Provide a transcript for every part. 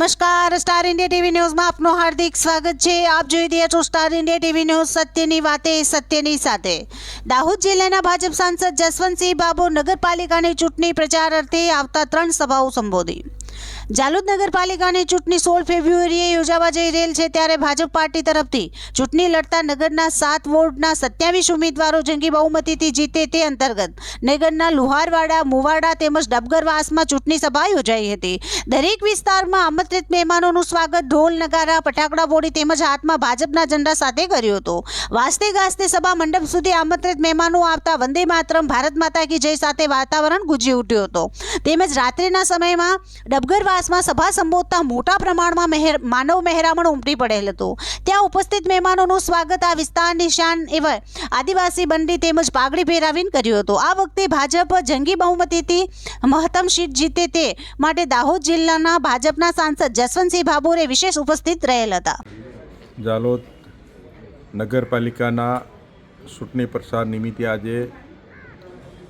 નમસ્કાર, star India TV ન્યૂઝમાં આપનું હાર્દિક સ્વાગત છે. આપ જોઈ રહ્યા છો સ્ટાર ઇન્ડિયા ટીવી ન્યૂઝ સત્યની વાતે, સત્યની સાથે. દાહોદ જિલ્લાના ભાજપ સાંસદ જસવંતસિંહ બાબુ નગરપાલિકાની ચૂંટણી પ્રચાર અર્થે આવતા ત્રણ સભાઓ સંબોધી. જાલોદ નગરપાલિકાની ચૂંટણી સોળ ફેબ્રુઆરીએ યોજાવા જઈ રહેલ છે ત્યારે ભાજપ પાર્ટી તરફથી ચૂંટણી લડતા નગરના સાત વોર્ડના સત્યાવીસ ઉમેદવારો જંગી બહુમતીથી જીતે તે અંતર્ગત નગરના લુહારવાડા, મુવાડા તેમજ ડબગરવાસમાં ચૂંટણી સભા યોજાઈ હતી. દરેક વિસ્તારમાં આમંત્રિત મહેમાનોનું સ્વાગત ઢોલ, નગારા ફટાકડા બોડી તેમજ હાથમાં ભાજપના ઝંડા સાથે કર્યો હતો. વાસ્તે ગાસ્તે સભા મંડપ સુધી આમંત્રિત મહેમાનો આવતા વંદે માતરમ ભારત માતા કી જય સાથે વાતાવરણ ગુંજી ઉઠ્યું હતું. તેમજ રાત્રિના સમયમાં ડબગરવાસમાં સભા સંબોધતા મોટા પ્રમાણમાં મહેર, માનવ મહેરામણ ઉમટી પડેલ હતું. ત્યાં ઉપસ્થિત મહેમાનોનું સ્વાગત આ વિસ્તારની શાન એવા આદિવાસી બંડી તેમજ પાઘડી પહેરાવીને કર્યું હતું. આ વખતે ભાજપ જંગી બહુમતીથી મહત્તમ સીટ જીતે તે માટે દાહોદ જિલ્લાના ભાજપના સાંસદ જસવંતસિંહ ભાભોરે વિશેષ ઉપસ્થિત રહેલ હતા. જાલોદ નગરપાલિકાના ચૂંટણી પ્રસાર નિમિત્તે આજે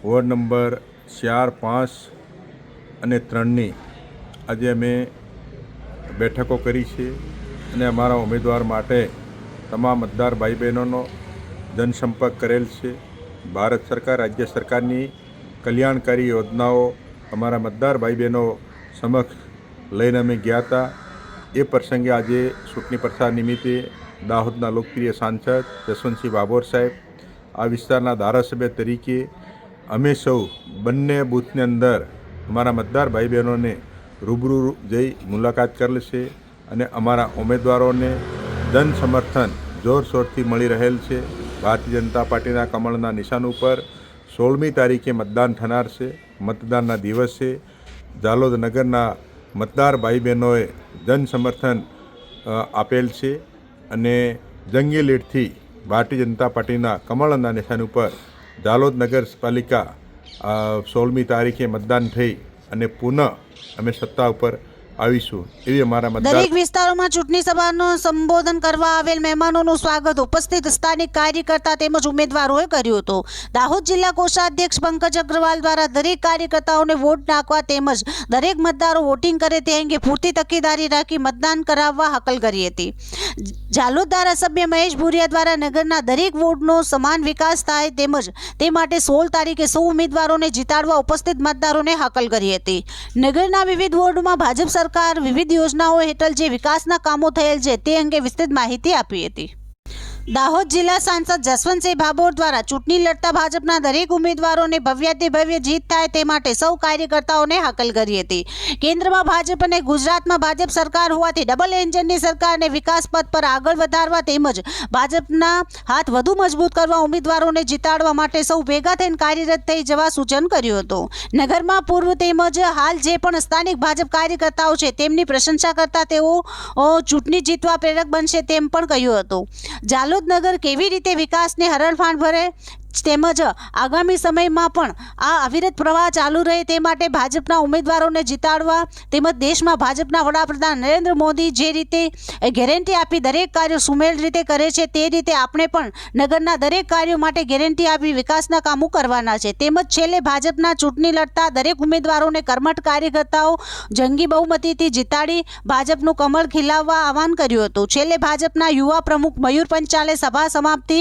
વોર્ડ નંબર ચાર, પાંચ અને ત્રણની આજે અમે બેઠકો કરી છે અને અમારા ઉમેદવાર માટે તમામ મતદાર ભાઈ બહેનોનો જનસંપર્ક કરેલ છે. ભારત સરકાર, રાજ્ય સરકારની કલ્યાણકારી યોજનાઓ અમારા મતદાર ભાઈ બહેનો સમક્ષ લઈને અમે ગયા હતા. એ પ્રસંગે આજે ચૂંટણી પ્રચાર નિમિત્તે દાહોદના લોકપ્રિય સાંસદ જસવંતસિંહ બાબોર સાહેબ, આ વિસ્તારના ધારાસભ્ય તરીકે અમે સૌ બંને બૂથની અંદર અમારા મતદાર ભાઈ બહેનોને રૂબરૂ જઈ મુલાકાત કરેલ છે અને અમારા ઉમેદવારોને જન સમર્થન જોરશોરથી મળી રહેલ છે. ભારતીય જનતા પાર્ટીના કમળના નિશાન ઉપર સોળમી તારીખે મતદાન થનાર છે. મતદાનના દિવસે જાલોદ નગરના મતદાર ભાઈ બહેનોએ જન સમર્થન આપેલ છે અને જંગી લીડથી ભારતીય જનતા પાર્ટીના કમળના નિશાન ઉપર ઝાલોદ નગરપાલિકા સોળમી તારીખે મતદાન થઈ અને પુનઃ અમે સત્તા ઉપર આવીશું. એવી અમારા મતદાર દરેક વિસ્તારોમાં ચૂંટણી સભાનું સંબોધન કરવા આવેલ મહેમાનોનું સ્વાગત. ઉપસ્થિત સ્થાનિક કાર્યકર્તા તેમજ ઉમેદવારોએ કર્યું હતું. દાહોદ જિલ્લા કોષાધ્યક્ષ પંકજ અગ્રવાલ દ્વારા દરેક કાર્યકર્તાઓને વોટ નાખવા તેમજ દરેક મતદારો વોટિંગ કરે તે અંગે પૂરતી તકેદારી રાખી મતદાન કરાવવા હાકલ કરી હતી. જાલોદ ધારાસભ્ય મહેશ ભુરિયા દ્વારા નગરના દરેક વોર્ડનો સમાન વિકાસ થાય તેમજ તે માટે સોળ તારીખે સૌ ઉમેદવારોને જીતાડવા ઉપસ્થિત મતદારોને હાકલ કરી હતી. નગરના વિવિધ વોર્ડમાં ભાજપ સરકાર વિવિધ યોજનાઓ હેઠળ જે વિકાસના કામો થયેલ છે તે અંગે વિસ્તૃત માહિતી આપી હતી. દાહોદ જિલ્લા સાંસદ જસવંતસિંહ ભાભોર દ્વારા ચૂંટણી લડતા ભાજપના દરેક ઉમેદવારોને ભવ્યાતિ ભવ્ય જીત થાય તે માટે સૌ કાર્યકર્તાઓને હાકલ કરી હતી. કેન્દ્રમાં ભાજપ અને ગુજરાતમાં ભાજપ સરકાર હોવાથી ડબલ એન્જિનની સરકારને વિકાસ પથ પર આગળ વધારવા તેમજ ભાજપના હાથ વધુ મજબૂત કરવા ઉમેદવારોને જીતાડવા માટે સૌ ભેગા થઈને કાર્યરત થઈ જવા સૂચન કર્યું હતું. નગરમાં પૂર્વ તેમજ હાલ જે પણ સ્થાનિક ભાજપ કાર્યકર્તાઓ છે તેમની પ્રશંસા કરતા તેઓ ચૂંટણી જીતવા પ્રેરક બનશે તેમ પણ કહ્યું હતું. જાલોદ નગર કેવી રીતે વિકાસની હરણફાણ ભરે? તેમજ આગામી સમયમાં પણ આ અવિરત પ્રવાહ ચાલુ રહે તે માટે ભાજપના ઉમેદવારોને જીતાડવા તેમજ દેશમાં ભાજપના વડાપ્રધાન નરેન્દ્ર મોદી જે રીતે ગેરંટી આપી દરેક કાર્યો સુમેળ રીતે કરે છે તે રીતે આપણે પણ નગરના દરેક કાર્યો માટે ગેરંટી આપી વિકાસના કામો કરવાના છે. તેમજ છેલ્લે ભાજપના ચૂંટણી લડતા દરેક ઉમેદવારોને કર્મઠ કાર્યકર્તાઓ જંગી બહુમતીથી જીતાડી ભાજપનું કમળ ખીલાવવા આહવાન કર્યું હતું. છેલ્લે ભાજપના યુવા પ્રમુખ મયુર પંચાલે સભા સમાપ્તિ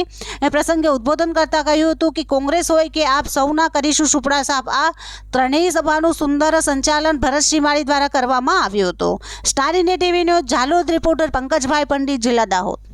પ્રસંગે ઉદ્બોધન કરતા કહ્યું હતું કે કોંગ્રેસ હોય કે આપ સૌના કરીશું સુપડા સાપ. આ ત્રણેય સભાનું સુંદર સંચાલન ભરતસિંહ માળી દ્વારા કરવામાં આવ્યું હતું. Star India TV news Jhalod reporter Pankajbhai Pandit, જિલ્લા દાહોદ.